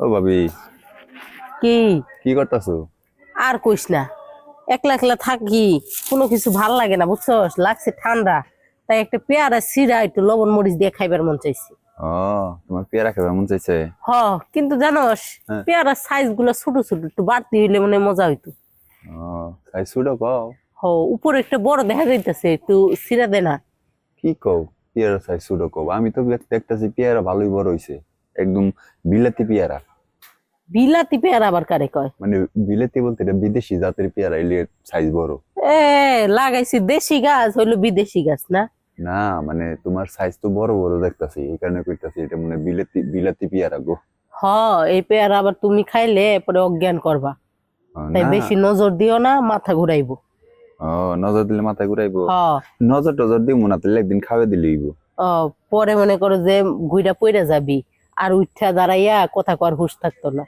ও ভাবি। কি? কি করতেছো? আর কইস না একলা একলা থাকি কোনো কিছু ভালো লাগে না বুঝছস? লাগছে ঠান্ডা তাই একটা পেয়ারা সিরা একটু লবণ মরিচ দিয়ে খাইবার মন চাইছে। ও তোমার পেয়ারা খেতে মন চাইছে? হ কিন্তু জানোস হ্যাঁ। পেয়ারার সাইজগুলো ছোট ছোট একটু বাড়তি হইলে মানে মজা হইতো। ও তাই সুডো কও? হ উপরে একটা বড় দেখা যাইতেছে একটু সিরা দে না কি কও? পেয়ারা চাই সুডো কও? আমি তো দেখ- দেখতাছি পেয়ারা ভালোই বড় হইছে। একদম বিলাতি পেয়ারা। বিলাতি পেয়ারা আবার কারে কয়? মানে বিলাতি বলতে এটা বিদেশি জাতের পেয়ারা এলে সাইজ বড়। এ লাগাইছি দেশি গাছ হইল বিদেশি গাছ না? না মানে তোমার সাইজ তো বড় বড় দেখতাছি এই কারণে কইতাছি এটা মানে বিলাতি বিলাতি পেয়ারা গো। হ এই পেয়ারা আবার তুমি খাইলে পরে অজ্ঞান করবা। তাই বেশি নজর দিও না মাথা ঘুরাইবো। ও নজর দিলে মাথা ঘুরাইবো। নজর টজর দিব না তাহলে একদিন খাওয়া দিলেইব ও, পরে মনে করো যে ঘুইরা পইরা যাবি। আর উঠা দাঁড়াইয়া কথা কর হুশ থাকতো না।